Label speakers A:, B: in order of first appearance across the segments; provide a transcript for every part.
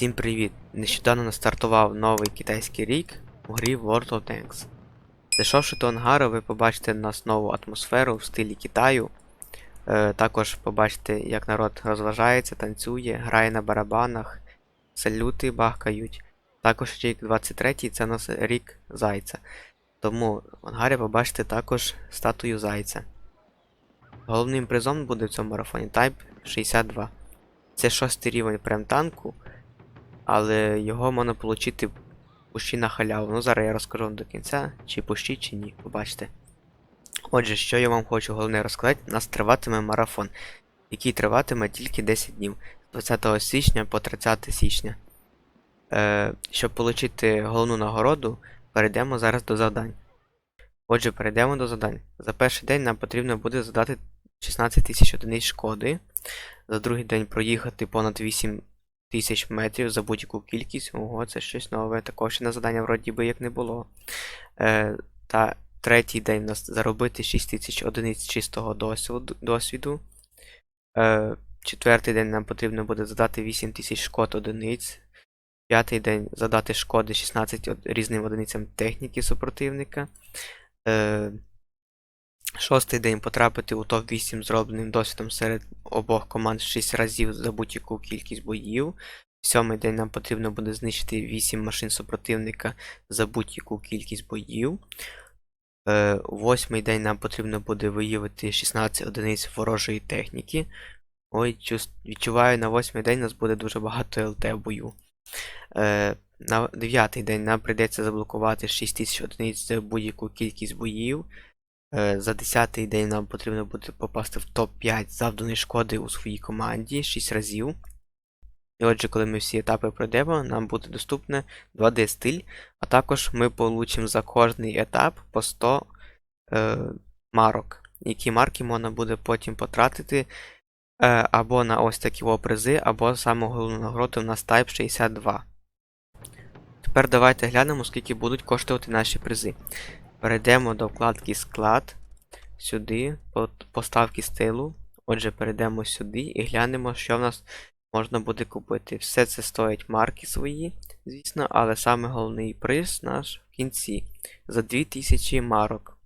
A: Всім привіт! Нещодавно стартував новий китайський рік у грі World of Tanks. Зайшовши до ангару, ви побачите на нову атмосферу в стилі Китаю. Е, також побачите, як народ розважається, танцює, грає на барабанах, салюти бахкають. Також рік 23 це нас рік зайця. Тому в ангарі побачите також статую зайця. Головним призом буде в цьому марафоні Type 62. Це шостий рівень прем-танку, але його можна отримати пущі на халяву. Ну зараз я розкажу вам до кінця, чи пущі, чи ні, побачите. Отже, що я вам хочу головне розказати, у нас триватиме марафон, який триватиме тільки 10 днів з 20 січня по 30 січня. Е, щоб отримати головну нагороду, перейдемо зараз до завдань. Отже, перейдемо до завдань. За перший день нам потрібно буде задати 16 тисяч одиниць шкоди. За другий день проїхати понад 8 тисяч метрів за будь-яку кількість. Ого, це щось нове. Такого ще на завдання вроді би як не було. Е, та третій день у нас заробити 6 тисяч одиниць чистого досвіду. Е, четвертий день нам потрібно буде задати 8 тисяч шкод одиниць. П'ятий день задати шкоди 16 різним одиницям техніки супротивника. Е, Шостий день потрапити у топ-8 зробленим досвідом серед обох команд 6 разів за будь-яку кількість боїв. Сьомий день нам потрібно буде знищити 8 машин супротивника за будь-яку кількість боїв. Е, Восьмий день нам потрібно буде виявити 16 одиниць ворожої техніки. Ой, відчуваю, на восьмий день нас буде дуже багато ЛТ в бою. Е, на дев'ятий день нам прийдеться заблокувати 6000 одиниць за будь-яку кількість боїв. Е, За 10-й день нам потрібно буде попасти в топ-5 завданої шкоди у своїй команді 6 разів. І отже, коли ми всі етапи пройдемо, нам буде доступне 2D стиль, а також ми получимо за кожний етап по 100 е, марок, які марки можна буде потім потратити е, або на ось такі призи, або саме головну нагороду в нас Type 62. Тепер давайте глянемо, скільки будуть коштувати наші призи. Перейдемо до вкладки склад. Сюди, по поставки стилу. Отже, перейдемо сюди і глянемо, що в нас можна буде купити. Все це стоїть марки свої, звісно, але саме головний приз наш в кінці за 2000 марок.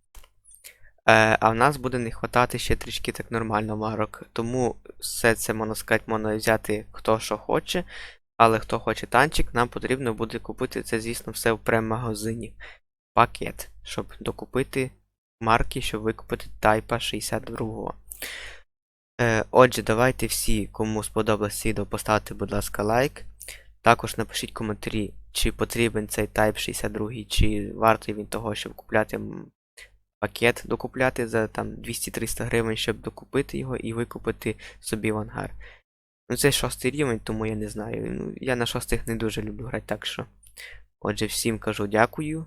A: Е, а в нас буде не хватати ще трішки так нормально марок. Тому все це, можна сказати, можна взяти хто що хоче. Але хто хоче танчик, нам потрібно буде купити це, звісно, все в прем-магазині пакет, щоб докупити марки, щоб викупити Type 62. Е, отже, давайте всі, кому сподобалось відео, поставте, будь ласка, лайк. Також напишіть коментарі, чи потрібен цей Type 62, чи вартий він того, щоб купляти пакет, докупляти за там 200-300 гривень, щоб докупити його і викупити собі в ангар. Ну, це шостий рівень, тому я не знаю. Ну, я на шостих не дуже люблю грати, так що. Отже, всім кажу дякую.